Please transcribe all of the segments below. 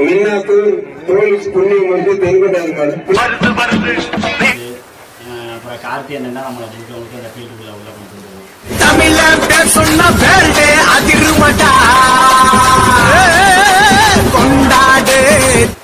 மின்னாத்தூர் police புண்ணியம் வந்து தென்கொண்டாது அஹ் அப்புறம் கார்த்தி அண்ணன் நம்மளை முழுக்க அந்த ஃபீல்டுக்குள்ளே உள்ள கொண்டு வந்தது தமிழ பேர் சொன்ன பேர்டே அதிருமடா. கொண்டாடு.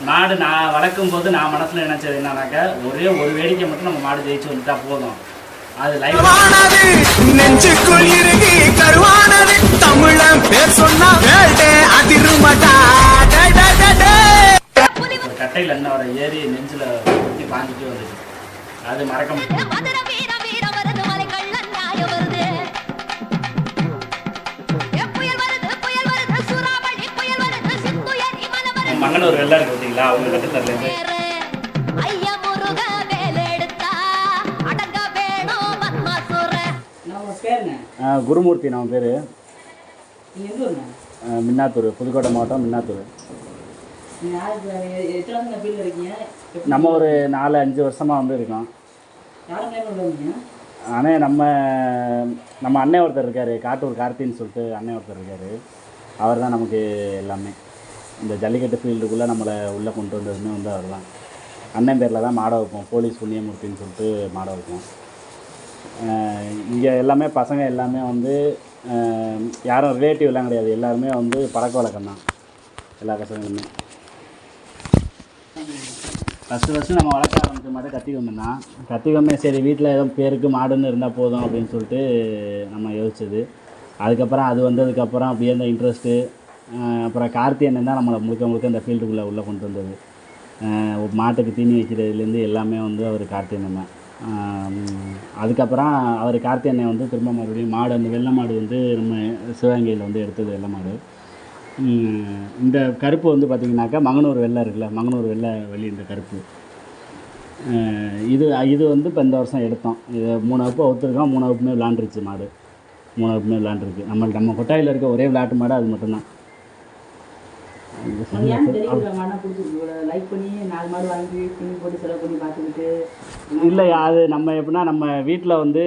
மாடு நான் வளர்க்கும் போது நான் மனசுல நினைச்சது என்னன்னாக்கா ஒரே ஒரு வேடிக்கை மட்டும் நம்ம மாடு ஜெயிச்சு வந்துட்டா போதும். அது லைவ் கருவானது நெஞ்சுக்குள் இறுகி கருவானது. தமிழன் பேர் சொன்ன பேர்டே அதிருமடா. டே, டே, டே, டே. ஒரு கட்டையில் என்ன வர ஏறி நெஞ்சில் ஊற்றி பாஞ்சிட்டு வந்துச்சு அது மறக்க முடியாது. மதுர வீர வீர வருது மலை கள்ளன் நியாய வருது ஏ, புயல் வருது புயல் வருது சூறாவளி புயல் வருது சித்துயர் இமல வருது மங்கனூர் வெள்ளம் இருக்கு பார்த்தீங்களா? அவங்க நான் பேருங்க குருமூர்த்தி நம்ம பேர். மின்னாத்தூர் புதுக்கோட்டை மாவட்டம் மின்னாத்தூர். நம்ம ஒரு நாலு அஞ்சு வருஷமாக வந்து இருக்கோம். ஆனால் நம்ம நம்ம அண்ணன் ஒருத்தர் இருக்கார் காட்டூர் கார்த்தின்னு சொல்லிட்டு அண்ணன் ஒருத்தர் இருக்கார். அவர் தான் நமக்கு எல்லாமே. இந்த ஜல்லிக்கட்டு ஃபீல்டுக்குள்ளே நம்மளை உள்ளே கொண்டு வந்ததுமே வந்து அவர் தான். அண்ணன் பேரில் தான் மாட வைப்போம். போலீஸ் புண்ணியமூர்த்தின்னு சொல்லிட்டு மாட வைப்போம். இங்கே எல்லாமே பசங்க எல்லாமே வந்து யாரும் ரிலேட்டிவ்லாம் கிடையாது. எல்லாருமே வந்து பழக்க வழக்கம் தான் எல்லா பசங்களுமே. ஃபஸ்ட்டு ஃபஸ்ட்டு நம்ம வளர்க்க ஆரம்பிச்ச மாதிரி கத்திக்கொம்பு தான் கத்திக்கொம்பே சரி வீட்டில் ஏதோ பேருக்கு மாடுன்னு இருந்தால் போதும் அப்படின்னு சொல்லிட்டு நம்ம யோசிச்சது. அதுக்கப்புறம் அது வந்ததுக்கப்புறம் அப்படியே அந்த இன்ட்ரெஸ்ட்டு அப்புறம் கார்த்தி தான் நம்மளை முழுக்க முழுக்க இந்த ஃபீல்டுக்குள்ளே உள்ளே கொண்டு வந்தது. மாட்டுக்கு தீனி வைக்கிறதுலேருந்து எல்லாமே வந்து அவர் கார்த்தி தான். அதுக்கப்புறம் அவர் கார்த்தி அண்ணன் வந்து திரும்ப மறுபடியும் மாடு அந்த வெள்ளை மாடு வந்து நம்ம சிவகங்கையில் வந்து எடுத்தது வெள்ளை மாடு. இந்த கருப்பு வந்து பார்த்திங்கனாக்கா மங்கனூர் வெள்ளை இருக்குல்ல மங்கனூர் வெள்ளை வெளி இந்த கருப்பு. இது இது வந்து இப்போ இந்த வருஷம் எடுத்தோம். இது மூணு வகுப்பு ஒத்துருக்கோம் மூணு வகுப்புமே விளாண்டுருச்சு மாடு. மூணு வகுப்புமே விளாண்டுருக்கு. நம்ம நம்ம கொட்டாயில் இருக்க ஒரே விளையாட்டு மாடு அது மட்டும்தான். அது ஏன் தெரியல மாடா பிடிச்சிருக்கு லைக் பண்ணி நாலு மாடு வாங்கி பின்னி போட்டு செலவு பண்ணி பார்த்துக்கிட்டு இல்லை அது நம்ம எப்படின்னா நம்ம வீட்டில் வந்து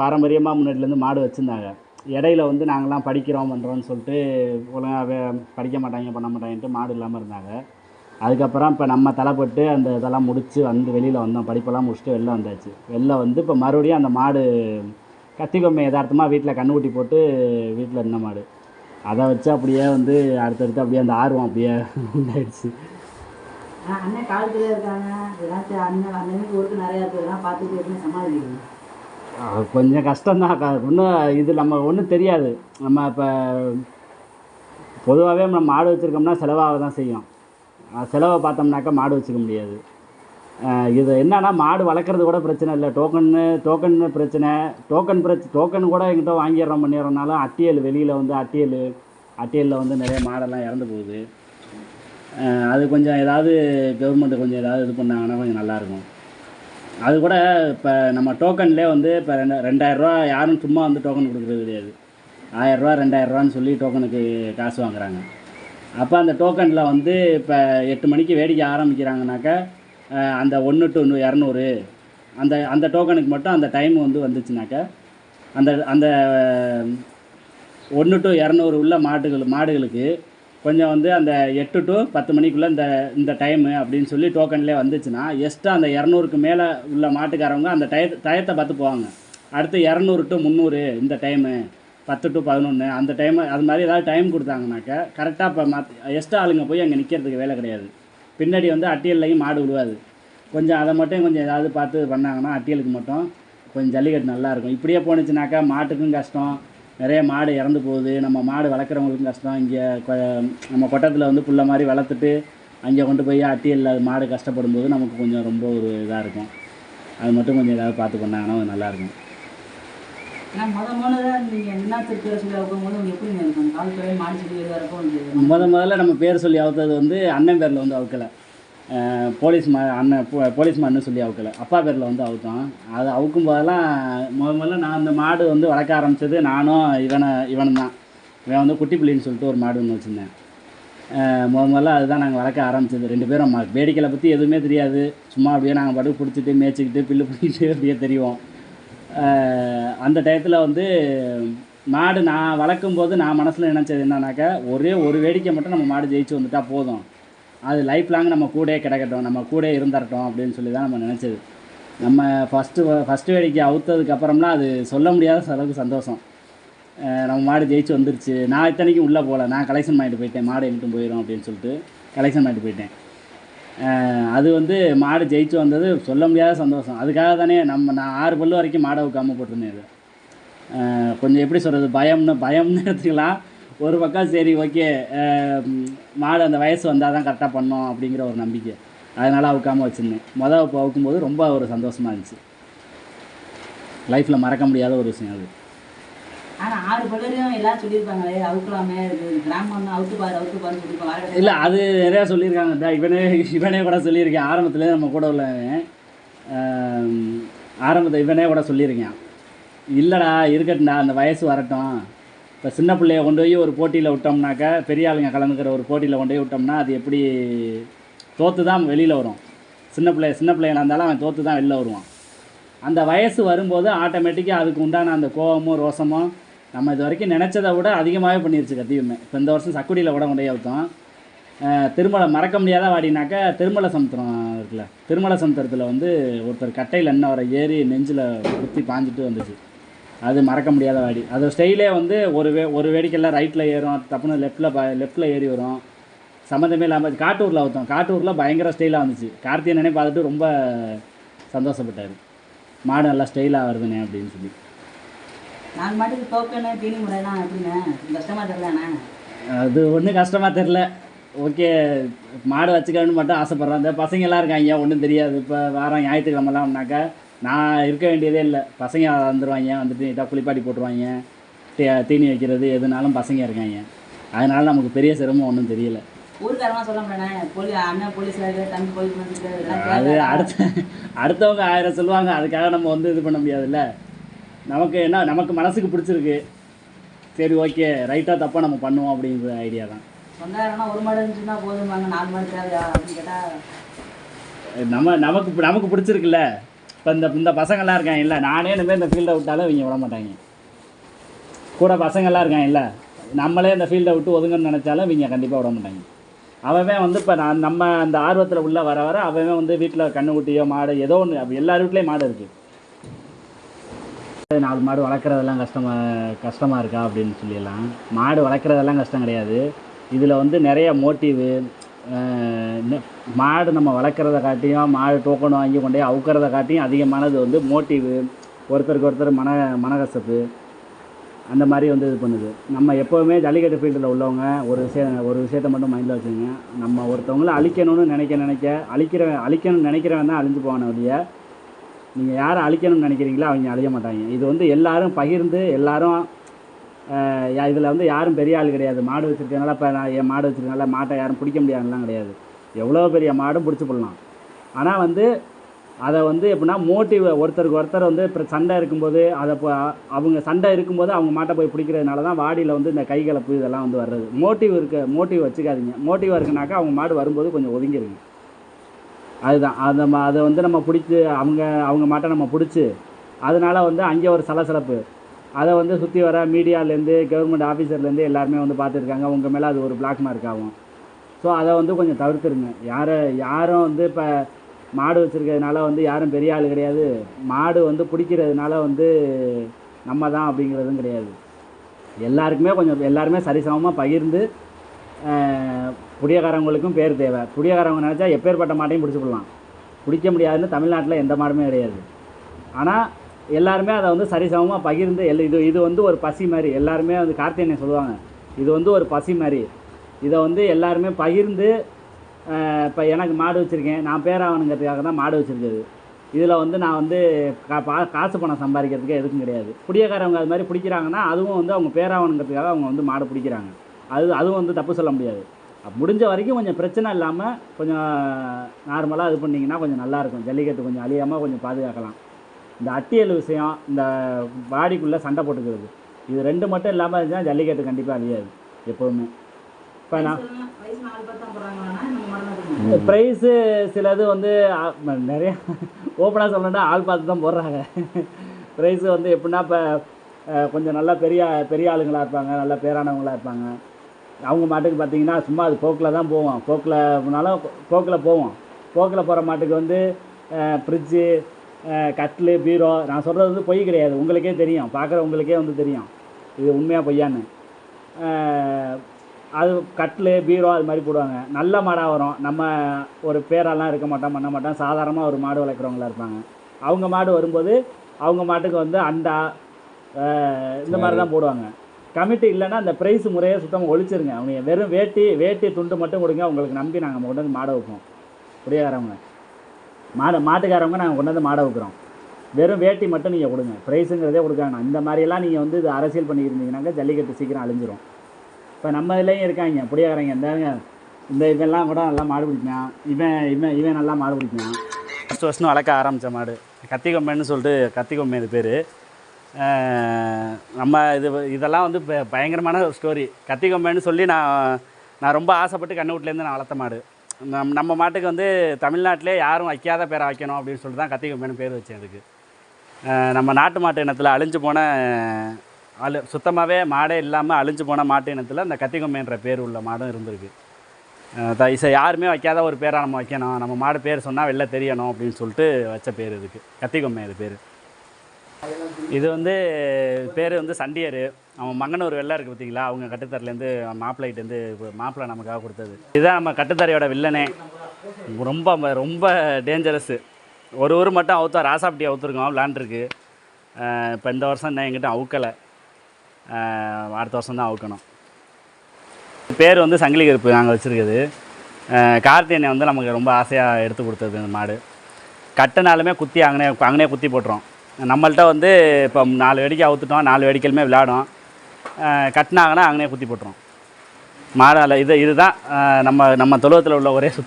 பாரம்பரியமாக முன்னாடிலேருந்து மாடு வச்சுருந்தாங்க. இடையில வந்து நாங்கள்லாம் படிக்கிறோம் பண்ணுறோம்னு சொல்லிட்டு ஒழுங்காக படிக்க மாட்டாங்க பண்ண மாட்டாங்கன்ட்டு மாடு இல்லாமல் இருந்தாங்க. அதுக்கப்புறம் இப்போ நம்ம தலைப்பட்டு அந்த இதெல்லாம் முடித்து வந்து வெளியில் வந்தோம். படிப்பெல்லாம் முடிச்சுட்டு வெளில வந்தாச்சு. வெளில வந்து இப்போ மறுபடியும் அந்த மாடு கத்திக்கொம்பை யதார்த்தமாக வீட்டில் கண்ணுக்குட்டி போட்டு வீட்டில் இருந்த மாடு. அதை வச்சு அப்படியே வந்து அடுத்தடுத்து அப்படியே அந்த ஆர்வம் அப்படியே உண்டாயிடுச்சு. அண்ணன் காலத்தில் இருக்காங்க. ஏதாச்சும் அண்ணன் அண்ணனுக்கு ஒர்க்கு நிறையா இருக்குது இதெல்லாம் பார்த்துட்டு எப்படி சமாளிக்கிறீங்க? கொஞ்சம் கஷ்டம்தான். ஒன்றும் இது நம்ம ஒன்றும் தெரியாது. நம்ம இப்போ பொதுவாகவே நம்ம மாடு வச்சுருக்கோம்னா செலவாக தான் செய்யும். செலவை பார்த்தோம்னாக்கா மாடு வச்சுக்க முடியாது. இது என்னன்னா மாடு வளர்க்குறது கூட பிரச்சனை இல்லை. டோக்கன்னு டோக்கன் பிரச்சனை. டோக்கன் பிரச்ச டோக்கன் கூட எங்கிட்ட வாங்கிடுறோம் பண்ணிடுறோம்னாலும் அட்டியல் வெளியில் வந்து அட்டியல் அட்டியலில் வந்து நிறைய மாடெல்லாம் இறந்து போகுது. அது கொஞ்சம் ஏதாவது கவர்மெண்ட்டு கொஞ்சம் ஏதாவது இது பண்ணாங்கன்னா கொஞ்சம் நல்லாயிருக்கும் அது கூட இப்போ நம்ம டோக்கன்லேயே வந்து இப்போ ரெண்டு ரெண்டாயிரரூவா யாரும் சும்மா வந்து டோக்கன் கொடுக்குறது கிடையாது. ஆயிரரூவா ரெண்டாயிரரூவான்னு சொல்லி டோக்கனுக்கு காசு வாங்குறாங்க. அப்போ அந்த டோக்கனில் வந்து இப்போ எட்டு மணிக்கு வேடிக்கை ஆரம்பிக்கிறாங்கனாக்கா அந்த ஒன்று டு இரநூறு அந்த அந்த டோக்கனுக்கு மட்டும் அந்த டைம் வந்து வந்துச்சுனாக்கா அந்த அந்த ஒன்று டு இரநூறு உள்ள மாடுகள் மாடுகளுக்கு கொஞ்சம் வந்து அந்த எட்டு டு பத்து மணிக்குள்ளே இந்த இந்த டைமு அப்படின்னு சொல்லி டோக்கன்லேயே வந்துச்சுன்னா எக்ஸ்ட்ரா அந்த இரநூறுக்கு மேலே உள்ள மாட்டுக்காரவங்க அந்த டய டயத்தை பார்த்து போவாங்க. அடுத்து இரநூறு டு முந்நூறு இந்த டைமு பத்து டு பதினொன்று அந்த டைமு அது மாதிரி ஏதாவது டைம் கொடுத்தாங்கனாக்கா கரெக்டாக இப்போ மத் எக்ஸ்ட்ரா ஆளுங்க போய் அங்கே நிற்கிறதுக்கு வேலை கிடையாது. பின்னாடி வந்து அட்டியல்லையும் மாடு விடுவாது. கொஞ்சம் அதை மட்டும் கொஞ்சம் ஏதாவது பார்த்து பண்ணாங்கன்னா அட்டியலுக்கு மட்டும் கொஞ்சம் ஜல்லிக்கட்டு நல்லாயிருக்கும் இப்படியே போணுச்சுனாக்கா மாட்டுக்கும் கஷ்டம். நிறைய மாடு இறந்து போகுது. நம்ம மாடு வளர்க்குறவங்களுக்கும் கஷ்டம். இங்கே நம்ம கொட்டத்தில் வந்து புள்ள மாதிரி வளர்த்துட்டு அங்கே கொண்டு போய் அட்டியல் அது மாடு கஷ்டப்படும் போது நமக்கு கொஞ்சம் ரொம்ப ஒரு இதாக இருக்கும். அது மட்டும் கொஞ்சம் ஏதாவது பார்த்து பண்ணாங்கன்னா நல்லாயிருக்கும் முத முதல்ல நம்ம பேர் சொல்லி அவுத்தது வந்து அண்ணன் பேரில் வந்து அவுக்கலை. போலீஸ் மா அண்ணன் போ- போலீஸ் மான்னு சொல்லி அவுக்கலை. அப்பா பேரில் வந்து அவுத்தோம் அது அவுக்கும் போதெல்லாம் முத முதல்ல நான் அந்த மாடு வந்து வளர்க்க ஆரம்பித்தது நானும் இவனை இவனும் தான் இவன் வந்து குட்டி புள்ளின்னு சொல்லிட்டு ஒரு மாடு ஒன்று வச்சுருந்தேன். முத முதல்ல அதுதான் நாங்கள் வளர்க்க ஆரம்பித்தது ரெண்டு பேரும் ம- பற்றி எதுவுமே தெரியாது. சும்மா அப்படியே நாங்கள் பாட்டுக்கு பிடிச்சிட்டு மேய்ச்சிக்கிட்டு பில்லு பிடிச்சிட்டு அப்படியே தெரியும் அந்த டயத்தில் வந்து மாடு நான் வளர்க்கும் போது நான் மனசில் நினச்சது என்னன்னாக்கா ஒரே ஒரு வேடிக்கை மட்டும் நம்ம மாடு ஜெயிச்சு வந்துட்டால் போதும். அது லைஃப் லாங் நம்ம கூட கிடக்கட்டும் நம்ம கூட இருந்துரட்டும் அப்படின்னு சொல்லி தான் நம்ம நினச்சது. நம்ம ஃபஸ்ட்டு ஃபஸ்ட்டு வேடிக்கை அவுத்ததுக்கு அப்புறம்லாம் அது சொல்ல முடியாத அளவுக்கு சந்தோஷம். நம்ம மாடு ஜெயிச்சு வந்துருச்சு. நான் இத்தனைக்கும் உள்ளே போகல. நான் கலெக்ஷன் பண்ணிட்டு போயிட்டேன். மாடு எங்கிட்டும் போயிடும் அப்படின்னு சொல்லிட்டு கலெக்ஷன் பண்ணிட்டு போயிட்டேன். அது வந்து மாடு ஜெயிச்சு வந்தது சொல்ல முடியாத சந்தோஷம். அதுக்காக தானே நம்ம நான் ஆறு பல்லு வரைக்கும் மாடை வைக்காமல் போட்டிருந்தேன் அது. கொஞ்சம் எப்படி சொல்கிறது பயம்னு பயம்னு எடுத்துக்கலாம். ஒரு பக்கம் சரி ஓகே மாடு அந்த வயசு வந்தால் தான் கரெக்டாக பண்ணோம் அப்படிங்கிற ஒரு நம்பிக்கை. அதனால் அவுக்காமல் வச்சுருந்தேன். மொதல் இப்போ அவுக்கும்போது ரொம்ப ஒரு சந்தோஷமாக இருந்துச்சு. லைஃப்பில் மறக்க முடியாத ஒரு விஷயம் அது. ஆனா ஆறு சொல்லியிருப்பாங்களே அவுக்கலாமே கிராமம் பாரு பாருன்னு சொல்லியிருப்பாங்க இல்லை அது நிறையா சொல்லியிருக்காங்க. இவனே இவனே கூட சொல்லியிருக்கேன். ஆரம்பத்துலேயே நம்ம கூட உள்ளவன். ஆரம்பத்தில் இவனே கூட சொல்லியிருக்கேன். இல்லைடா இருக்கட்டும்டா அந்த வயசு வரட்டும். இப்போ சின்ன பிள்ளைய கொண்டு போய் ஒரு போட்டியில் விட்டோம்னாக்கா பெரிய ஆளுங்க கலந்துக்கிற ஒரு போட்டியில் கொண்டு போய் விட்டோம்னா அது எப்படி தோற்று தான் வெளியில் வரும். சின்ன பிள்ளைய சின்ன பிள்ளையா இருந்தாலும் அவன் தோற்று தான் வெளில வருவான். அந்த வயசு வரும்போது ஆட்டோமேட்டிக்காக அதுக்கு உண்டான அந்த கோபமும் ரோசமும் நம்ம இது வரைக்கும் நினச்சதை விட அதிகமாகவே பண்ணிருச்சு கத்தியுமே. இப்போ இந்த வருஷம் சக்குடியில் கூட கொண்டு போய் விட்டோம் திருமலை மறக்க முடியாத வாடினாக்கா திருமலை சமுத்திரம் இருக்குல்ல திருமலை சமுத்திரத்தில் வந்து ஒருத்தர் கட்டையில் என்ன வர ஏறி நெஞ்சில் குத்தி பாஞ்சிட்டு வந்துச்சு. அது மறக்க முடியாத வாடி. அது ஸ்டைலே வந்து ஒரு வே ஒரு வேடிக்கையில் ரைட்டில் ஏறும் தப்புன்னு லெஃப்ட்டில் ப லெஃப்ட்டில் ஏறி வரும். சம்மந்தமே இல்லாமல் காட்டூரில் ஊற்றோம் காட்டூரில் பயங்கர ஸ்டைலாக வந்துச்சு. கார்த்திகனே பார்த்துட்டு ரொம்ப சந்தோஷப்பட்டார். மாடு நல்லா ஸ்டைலாக வருதுண்ணே அப்படின்னு சொல்லி. நாலு மாட்டுக்கு டோக்கனு தீனி முறையெல்லாம் எப்படிண்ணே? கஷ்டமா தெரியலண்ணே. அது ஒன்றும் கஷ்டமாக தெரில ஓகே மாடு வச்சுக்கணும்னு மட்டும் ஆசைப்பட்றேன். இந்த பசங்களாம் இருக்காங்க ஒன்றும் தெரியாது. இப்போ வாரம் ஞாயிற்றுக்கிழமெல்லாம்னாக்கா நான் இருக்க வேண்டியதே இல்லை. பசங்க வந்துடுவாங்க வந்துட்டு நீட்டாக குளிப்பாட்டி போட்டுருவாங்க தீ- தீனி வைக்கிறது எதுனாலும் பசங்க இருக்காங்க. அதனால நமக்கு பெரிய சிரமம் ஒன்றும் தெரியல. ஊருக்காரமா சொல்ல இதெல்லாம் அது? அடுத்த அடுத்தவங்க ஆயிரம் சொல்லுவாங்க அதுக்காக நம்ம வந்து இது பண்ண முடியாதுல்ல. நமக்கு என்ன நமக்கு மனசுக்கு பிடிச்சிருக்கு. சரி ஓகே ரைட்டாக தப்பாக நம்ம பண்ணுவோம் அப்படிங்கிற ஐடியா தான். சொந்தக்காரனா ஒரு மாடு இருந்துச்சுன்னா போதுமாங்க நாலு மாடு தேவையா அப்படின்னு கேட்டா நம்ம நமக்கு நமக்கு பிடிச்சிருக்குல்ல. இப்போ இந்த இந்த பசங்கள்லாம் இருக்காங்க இல்லை. நானே இனிமேல் இந்த ஃபீல்டை விட்டாலும் இவங்க விட மாட்டாங்க. கூட பசங்கள்லாம் இருக்காங்க இல்லை. நம்மளே இந்த ஃபீல்டை விட்டு ஒதுங்கன்னு நினச்சாலும் இவங்க கண்டிப்பாக விட மாட்டாங்க. அவன் வந்து இப்போ நான் நம்ம அந்த ஆர்வத்தில் உள்ளே வர வர அவன் வந்து வீட்டில் கண்ணுக்குட்டியோ மாடு ஏதோ ஒன்று அப்படி எல்லார் வீட்லேயும் மாடு இருக்குது நாலு மாடு வளர்க்குறதெல்லாம் கஷ்டமாக கஷ்டமாக இருக்கா அப்படின்னு சொல்லிடலாம். மாடு வளர்க்குறதெல்லாம் கஷ்டம் கிடையாது. இதில் வந்து நிறைய மோட்டிவு மாடு நம்ம வளர்க்குறத காட்டியும் மாடு டோக்கன் வாங்கி கொண்டே அவுக்கிறத காட்டியும் அதிகமானது வந்து மோட்டிவு ஒருத்தருக்கு ஒருத்தர் மன மனகசப்பு அந்த மாதிரி வந்து இது பண்ணுது. நம்ம எப்போவுமே ஜல்லிக்கட்டு ஃபீல்டில் உள்ளவங்க ஒரு விஷயம் ஒரு விஷயத்தை மட்டும் மைண்டில் வச்சுக்கோங்க. நம்ம ஒருத்தவங்கள அழிக்கணும்னு நினைக்க நினைக்க அழிக்கிற அழிக்கணும்னு நினைக்கிறவன் தான் அழிஞ்சு போவான வழிய நீங்கள் யாரை அழிக்கணும்னு நினைக்கிறீங்களோ அவங்க அழிய மாட்டாங்க. இது வந்து எல்லாரும் பகிர்ந்து எல்லாரும் இதில் வந்து யாரும் பெரிய ஆள் கிடையாது. மாடு வச்சுருக்கனால இப்போ நான் என் மாடு வச்சுருக்கனால மாட்டை யாரும் பிடிக்க முடியாதுலாம் கிடையாது. எவ்வளோ பெரிய மாடும் பிடிச்சி போடலாம். ஆனால் வந்து அதை வந்து எப்படின்னா மோட்டிவ் ஒருத்தருக்கு ஒருத்தர் வந்து இப்போ சண்டை இருக்கும்போது அதை இப்போ அவங்க சண்டை இருக்கும்போது அவங்க மாட்டை போய் பிடிக்கிறதுனால தான் வாடியில் வந்து இந்த கைகலப்பு இதெல்லாம் வந்து வர்றது. மோட்டிவ் இருக்க மோட்டிவ் வச்சுக்காதீங்க. மோட்டிவ் இருக்குனாக்கா அவங்க மாடு வரும்போது கொஞ்சம் ஒதுங்கிருங்க. அதுதான். அதை அதை வந்து நம்ம பிடிச்சி அவங்க அவங்க மாட்டை நம்ம பிடிச்சி அதனால வந்து அங்கே ஒரு சலசலப்பு. அதை வந்து சுற்றி வர மீடியாலேருந்து கவர்மெண்ட் ஆஃபீஸர்லேருந்து எல்லாருமே வந்து பார்த்துருக்காங்க. உங்கள் மேலே அது ஒரு பிளாக் மார்க் ஆகும். ஸோ அதை வந்து கொஞ்சம் தவிர்த்துருங்க. யாரை யாரும் வந்து இப்போ மாடு வச்சுருக்கிறதுனால வந்து யாரும் பெரிய ஆள் கிடையாது. மாடு வந்து பிடிக்கிறதுனால வந்து நம்ம தான் அப்படிங்கிறதும் கிடையாது. எல்லாருக்குமே கொஞ்சம் எல்லாருமே சரிசமமாக பகிர்ந்து புடியக்காரவங்களுக்கும் பேர் தேவை. புடியக்காரவங்க நினச்சா எப்பேற்பட்ட மாட்டையும் பிடிச்சி போடலாம் பிடிக்க முடியாதுன்னு தமிழ்நாட்டில் எந்த மாடுமே கிடையாது. ஆனால் எல்லாருமே அதை வந்து சரிசமமாக பகிர்ந்து எல் இது இது வந்து ஒரு பசி மாதிரி. எல்லாருமே வந்து கார்த்திகனை சொல்லுவாங்க. இது வந்து ஒரு பசி மாதிரி. இதை வந்து எல்லாருமே பகிர்ந்து இப்போ எனக்கு மாடு வச்சுருக்கேன். நான் பேராகணுங்கிறதுக்காக தான் மாடு வச்சுருக்குது இதில் வந்து நான் வந்து கா பா- காசு பணம் சம்பாதிக்கிறதுக்கு எதுக்கும் கிடையாது. புடியக்காரவங்க அது மாதிரி பிடிக்கிறாங்கன்னா அதுவும் வந்து அவங்க பேராகணுங்கிறதுக்காக அவங்க வந்து மாடு பிடிக்கிறாங்க. அது அதுவும் வந்து தப்பு சொல்ல முடியாது. முடிஞ்ச வரைக்கும் கொஞ்சம் பிரச்சனை இல்லாமல் கொஞ்சம் நார்மலாக இது பண்ணிங்கன்னா கொஞ்சம் நல்லாயிருக்கும் ஜல்லிக்கட்டு கொஞ்சம் அழியாமல் கொஞ்சம் பாதுகாக்கலாம். இந்த அட்டியல் விஷயம் இந்த பாடிக்குள்ளே சண்டை போட்டுக்கிறது. இது ரெண்டு மட்டும் இல்லாமல் இருந்துச்சுன்னா ஜல்லிக்கட்டு கண்டிப்பாக அழியாது எப்போவுமே இப்போ நான் ப்ரைஸு சிலது வந்து நிறைய ஓப்பனாக சொல்லணும்னா ஆள் பார்த்து தான் போடுறாங்க. ப்ரைஸு வந்து எப்படின்னா இப்போ கொஞ்சம் நல்லா பெரிய பெரிய ஆளுங்களாக இருப்பாங்க நல்லா பேரானவங்களாக இருப்பாங்க. அவங்க மாட்டுக்கு பார்த்தீங்கன்னா சும்மா அது போக்கில் தான் போவோம். போக்கில் போனாலும் போக்கில் போவோம். போக்கில் போகிற மாட்டுக்கு வந்து ஃப்ரிட்ஜு கட்லு பீரோ நான் சொல்கிறது வந்து பொய் கிடையாது. உங்களுக்கே தெரியும். பார்க்குற உங்களுக்கே வந்து தெரியும். இது உண்மையாக பொய்யான்னு. அது கட்லு பீரோ அது மாதிரி போடுவாங்க. நல்ல மாடாக வரும். நம்ம ஒரு பேரெல்லாம் இருக்க மாட்டோம் பண்ண மாட்டோம். சாதாரணமாக ஒரு மாடு வளர்க்குறவங்களா இருப்பாங்க. அவங்க மாடு வரும்போது அவங்க மாட்டுக்கு வந்து அண்டா இந்த மாதிரி தான் போடுவாங்க. கமிட்டி இல்லைன்னா அந்த ப்ரைஸ் முறையை சுத்தமாக ஒழிச்சிருங்க. அவங்க வெறும் வேட்டி வேட்டி துண்டு மட்டும் கொடுங்க. உங்களுக்கு நம்பி நாங்கள் கொண்டு வந்து மாடை வைப்போம். குடியாரவங்க மாடு மாட்டுக்காரவங்க நாங்கள் கொண்டு வந்து மாடை வைக்கிறோம். வெறும் வேட்டி மட்டும் நீங்கள் கொடுங்க. ப்ரைஸுங்கிறதே கொடுக்காங்க இந்த மாதிரியெல்லாம் நீங்கள் வந்து இது அரசியல் பண்ணியிருந்தீங்கன்னாக்கா ஜல்லிக்கட்டு சீக்கிரம் அழிஞ்சிரும். இப்போ நம்ம இதுலேயும் இருக்காங்க. புடியாரங்க இந்தாங்க. இந்த இவெல்லாம் கூட நல்லா மாடு பிடிப்பான். இவன் இவன் இவன் நல்லா மாடு பிடிப்பான். ஃபஸ்ட் வருஷம் வளர்க்க ஆரம்பித்த மாடு. கத்தி கொம்பைன்னு சொல்லிட்டு கத்தி கொம்பை இது பேர். நம்ம இது இதெல்லாம் வந்து ப- பயங்கரமான ஸ்டோரி கத்தி கொம்பைன்னு சொல்லி நான் நான் ரொம்ப ஆசைப்பட்டு கண்ணுவிட்லேருந்து நான் வளர்த்த மாடு. நம் நம்ம மாட்டுக்கு வந்து தமிழ்நாட்டிலே யாரும் வைக்காத பேரை வைக்கணும் அப்படின்னு சொல்லிட்டு தான் கத்திகம்பேன்னு பேர் வச்சேன் அதுக்கு. நம்ம நாட்டு மாட்டு இனத்தில் அழிஞ்சு போன அழு சுத்தமாகவே மாடே இல்லாமல் அழிஞ்சு போன மாட்டு இனத்தில் அந்த கத்திகொம்பைன்ற பேர் உள்ள மாடும் இருந்திருக்கு. இசை யாருமே வைக்காத ஒரு பேராக நம்ம வைக்கணும். நம்ம மாடு பேர் சொன்னால் வெளில தெரியணும் அப்படின்னு சொல்லிட்டு வச்ச பேர் இதுக்கு. கத்திகொம்பை இது பேர். இது வந்து பேர் வந்து சண்டியர். அவன் மங்கனூர் வெள்ளை இருக்குது பார்த்தீங்களா? அவங்க கட்டுத்தரையிலேருந்து மாப்பிள்ளைகிட்டேருந்து மாப்பிள்ளை நமக்காக கொடுத்தது. இதுதான் நம்ம கட்டுத்தரையோட வில்லனே. ரொம்ப ரொம்ப டேஞ்சரஸ்ஸு ஒரு ஊர் மட்டும் அவுத்தா ராசாப்பட்டி அவுத்துருக்கோம் விளாண்டுருக்கு இப்போ இந்த வருஷம் இன்னும் எங்கிட்ட அவுக்கலை. அடுத்த வருஷம் தான் அவுக்கணும். பேர் வந்து சங்கிலி கருப்பு நாங்கள் வச்சுருக்குது கார்த்திகனை வந்து நமக்கு ரொம்ப ஆசையாக எடுத்து கொடுத்தது இந்த மாடு. கட்டினாலுமே குத்தி அங்கனே அங்கனே குத்தி போட்டுரும். நம்மள்ட்ட வந்து இப்போ நாலு வேடிக்கை அவுத்துட்டோம் நாலு வேடிக்கையிலுமே விளையாடும். கட்டினாங்கன்னா அங்கேயே குத்தி போட்டுரும். மாடால் இது இதுதான் நம்ம நம்ம தொழுவத்தில் உள்ள ஒரே சுத்த